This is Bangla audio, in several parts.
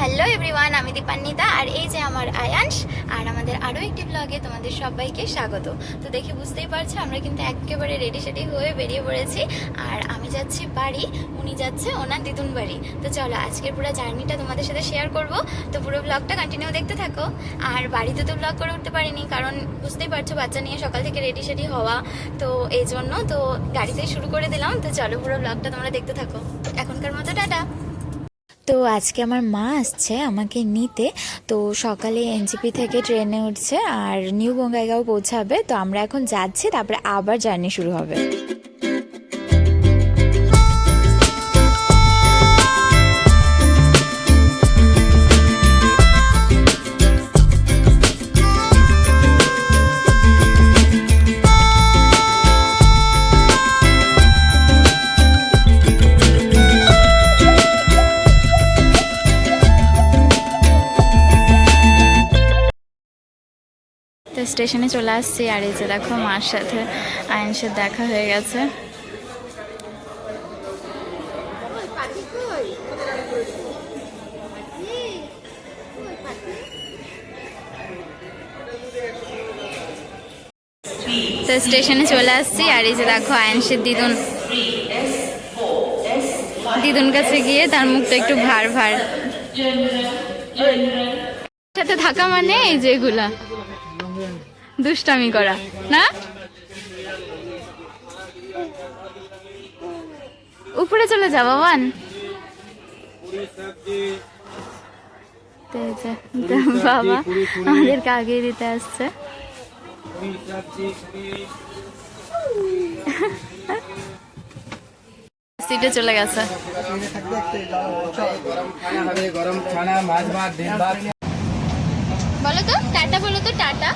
হ্যালো এভরিওয়ান আমি দীপান্বিতা, আর এই যে আমার আয়াংশ আর আমাদের আরও একটি ব্লগে তোমাদের সবাইকে স্বাগত। তো দেখে বুঝতেই পারছ, আমরা কিন্তু একেবারে রেডি সেডি হয়ে বেরিয়ে পড়েছি, আর আমি যাচ্ছি বাড়ি, উনি যাচ্ছে ওনার দিদুন বাড়ি। তো চলো, আজকের পুরো জার্নিটা তোমাদের সাথে শেয়ার করব। তো পুরো ব্লগটা কন্টিনিউ দেখতে থাকো। আর বাড়িতে তো ব্লগ করে উঠতে পারিনি, কারণ বুঝতেই পারছ, বাচ্চা নিয়ে সকাল থেকে রেডি সেডি হওয়া। তো এই জন্য তো গাড়িতেই শুরু করে দিলাম। তো চলো পুরো ব্লগটা তোমরা দেখতে থাকো। এখনকার মতো, টাটা! তো আজকে আমার মা আসছে আমাকে নিতে। তো সকালে এনজিপি থেকে ট্রেনে উঠছে আর নিউ বঙ্গাইগাঁও পৌঁছাবে। তো আমরা এখন যাচ্ছি, তারপরে আবার জার্নি শুরু হবে। স্টেশনে চলে আসছি আর এই যে দেখো মার সাথে আয়নসের দেখা হয়ে গেছে। তো স্টেশনে চলে আসছি আর এই যে দেখো আয়নসের দিদুন। দিদুন কাছে গিয়ে তার মুখটা একটু ভার ভার। সাথে থাকা মানে এই যে এগুলা। দুষ্টামি করা না? উপরে চলে যে বাবা আমাদেরকে আগে দিতে আসছে। সিটে চলে গেছে। বলো তো টাটা। বলো তো টাটা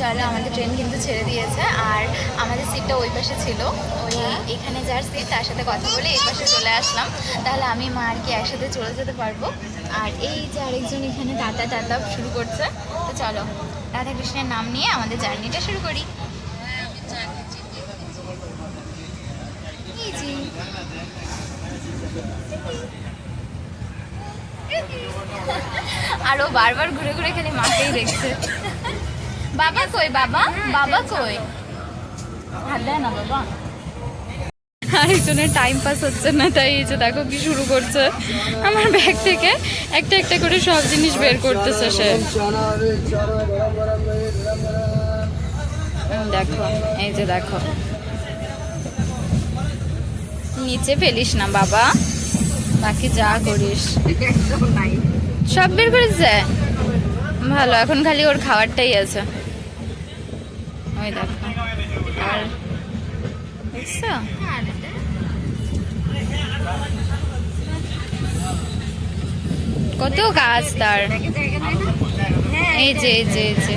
চলো আমাদের ট্রেন কিন্তু ছেড়ে দিয়েছে আর আমাদের সিটটা ওই পাশে ছিল। ওই এখানে যার সিট তার সাথে কথা বলে এই পাশে চলে আসলাম। তাহলে আমি মা আর কি একসাথে চলে যেতে পারব। আর এই যে আরেকজন এখানে টাটা টাটা শুরু করছে। তো চলো রাধা কৃষ্ণের নাম নিয়ে আমাদের জার্নিটা শুরু করি। যে। আর বারবার ঘুরে ঘুরে খালি মাকেই দেখছে। বাবা কই, বাবা? বাবা কই? না বাবা। টাইম পাস হচ্ছে না, তাই এই যে দেখো কি শুরু করছে। আমার ব্যাগ থেকে একটা একটা করে সব জিনিস বের করতেছে সে। দেখো, এই যে দেখো। নিচে ফেলিস না বাবা। বাকি যা করিস। সব বের করেছে ভালো, এখন খালি ওর খাবারটাই আছে। ওই দেখো। কত কাজ তার। এই যে এই যে এই যে।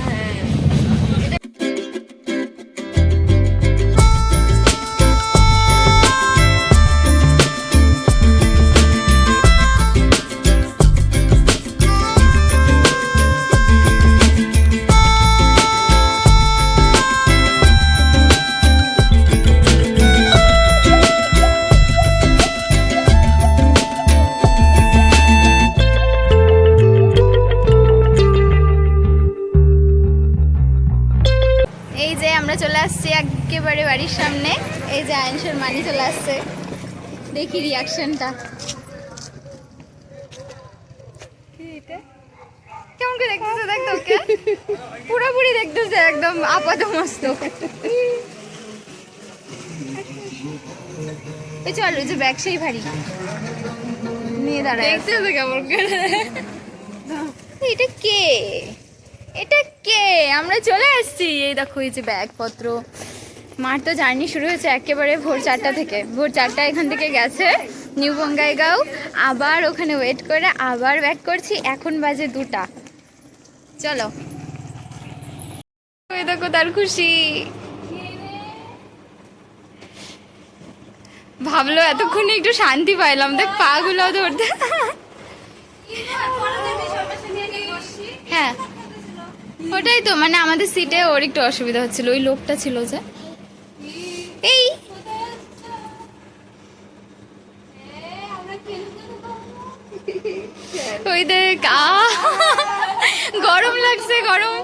সামনে এই যে আয়নসের মানি চলে আসছে। দেখি রিয়াকশনটা কেমন করে দেখতেছে দেখ তোকে পুরোপুরি দেখতেছে একদম আপাত মস্ত এই চল ওই যে ব্যাগ সেই ভারী নিয়ে দাঁড়ায় দেখতেছে কেমন করে? এটা কে? এটা কে? আমরা চলে আসছি। এই দেখো এই যে ব্যাগপত্র। মার তো জার্নি শুরু হয়েছে একেবারে ভোর চারটা থেকে। ভোর চারটা এখান থেকে গেছে নিউ বঙ্গাইগাঁও আবার ওখানে ওয়েট করে আবার ব্যাক করছি, এখন বাজে দুটা। চলো। দেখো তার খুশি। ভাবলো এতক্ষণে একটু শান্তি পাইলাম। দেখ পা গুলো ধরতে। হ্যাঁ। ওটাই তো মানে আমাদের সিটে ওর একটু অসুবিধা হচ্ছিল। ওই লোকটা ছিল যে। এই। ওই দেখ গরম লাগছে, গরম।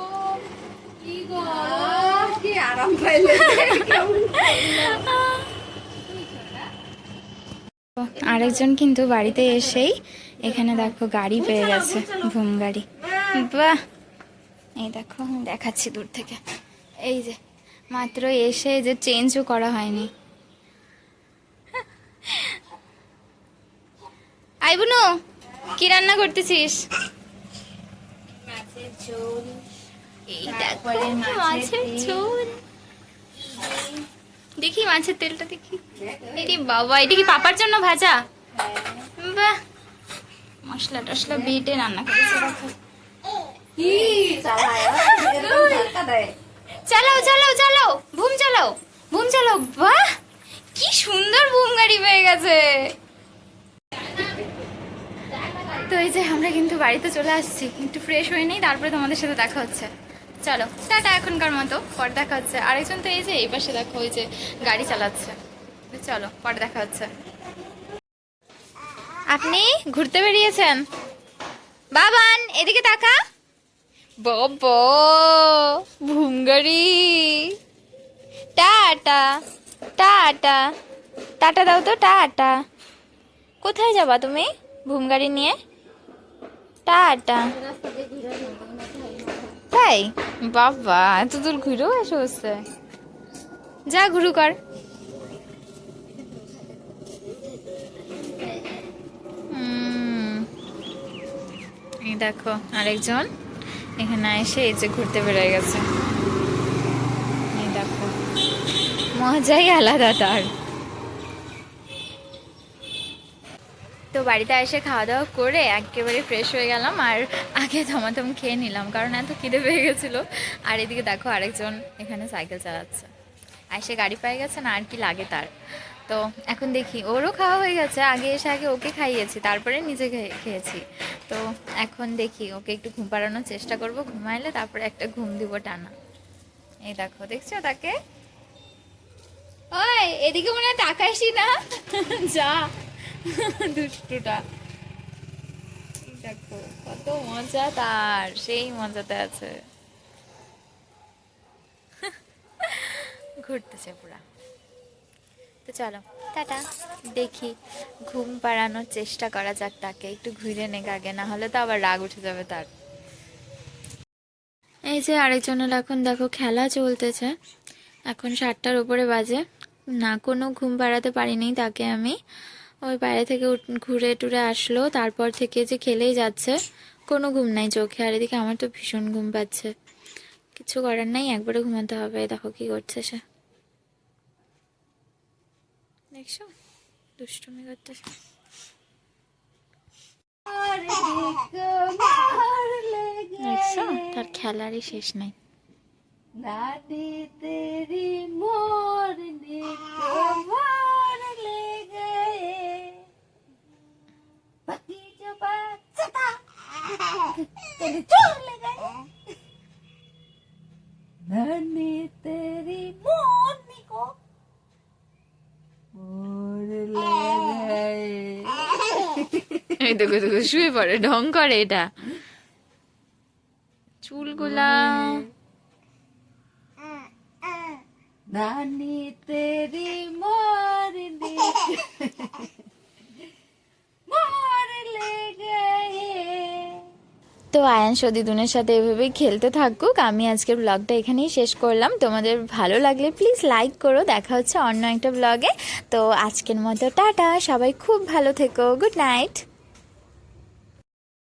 আরেকজন কিন্তু বাড়িতে এসেই এখানে দেখো গাড়ি পেয়ে গেছে ঘুম গাড়ি। বাহ। এই দেখো, দেখাচ্ছি দূর থেকে। এই যে মাত্র এসে যে চেঞ্জও করা হয়নি। আই বুনু কি রান্না করতেছিস? মাছের ঝোল মাছের মাছের ঝোল। দেখি মাছের তেলটা দেখি। এটি বাবা এটা কি পাপার জন্য ভাজা? বাহ। মশলা টশলা বেটে রান্না করেছে চালাও চালাও চালাও। বুম চালাও। বুম চালাও। বাহ! কি সুন্দর বুম গাড়ি পেয়ে গেছে। তো এই যে আমরা কিন্তু বাড়িতে চলে আসছি। একটু ফ্রেশ হয়ে নেই, তারপরে তোমাদের সাথে দেখা হচ্ছে। চলো, টাটা এখনকার মতো। পরে দেখা হচ্ছে। আরেকজন তো এই যে, এই পাশে দেখো, ওই যে গাড়ি চালাচ্ছে। চলো, পরে দেখা হচ্ছে। আপনি ঘুরতে বেরিয়েছেন? বাবান, এদিকে তাকা। বাবা ভুঙ্গারি। Tata tata. টাটা দাও তো, টাটা। কোথায় যাবা তুমি ভুমগাড়ি নিয়ে? টাটা। তাই? বাবা, এত দূর ঘুরেও এসে হচ্ছে। যা ঘুরু কর। দেখো, আরেকজন। এখানে এসে এই যে ঘুরতে বেরোয় গেছে। দেখো, মজাই আলাদা তার। তো বাড়িতে এসে খাওয়া দাওয়া করে একেবারে ফ্রেশ হয়ে গেলাম আর আগে থমাথম খেয়ে নিলাম, কারণ এত খিদে পেয়ে গেছিল। আর এদিকে দেখো আরেকজন এখানে সাইকেল চালাচ্ছে। এসে গাড়ি পেয়ে গেছে না আর কি লাগে তার। তো এখন দেখি, ওরও খাওয়া হয়ে গেছে, আগে এসে আগে ওকে খাইয়েছি, তারপরে নিজে খেয়েছি। তো এখন দেখি, ওকে একটু ঘুম পাড়ানোর চেষ্টা করব, ঘুমাইলে তারপরে একটা ঘুম দিব টানা। এই দেখো, দেখছ তাকে? ওই, এদিকে মনে হয় তাকাইসি না? যা, দুষ্টুটা। দেখো, কত মজা তার, সেই মজাতে আছে। ঘুরতেছে পুরা। তো চলো, টাটা। দেখি, ঘুম পাড়ানোর চেষ্টা করা যাক তাকে। একটু ঘুরে নেক আগে, না হলে তো আবার রাগ উঠে যাবে তার। এই যে আরেকজনের এখন দেখো খেলা চলতেছে। এখন সাতটার উপরে বাজে। না, কোনো ঘুম পাড়াতে পারিনি তাকে আমি। ওই বাইরে থেকে ঘুরে টুরে আসলো। তারপর থেকে যে খেলেই যাচ্ছে, কোনো ঘুম নাই চোখে। আর এদিকে আমার তো ভীষণ ঘুম পাচ্ছে। কিছু করার নাই একবারে ঘুমাতে হবে। দেখো কি করছে সে। দেখছ? দুষ্টুমি করতে দেখছ? তার খেলারই শেষ নাই। দাদি তেরি মোর এই দেখো দেখো শুয়ে পড়ে ঢং করে এটা। চুলগুলা। তেরি তো আয়ান সদিদুনের সাথে এভাবে খেলতে থাকুক আমি আজকের ব্লগটা এখানেই শেষ করলাম। তোমাদের ভালো লাগলে প্লিজ লাইক করো দেখা হচ্ছে অন্য একটা ব্লগে তো আজকের মতো টাটা সবাই খুব ভালো থেকো গুড নাইট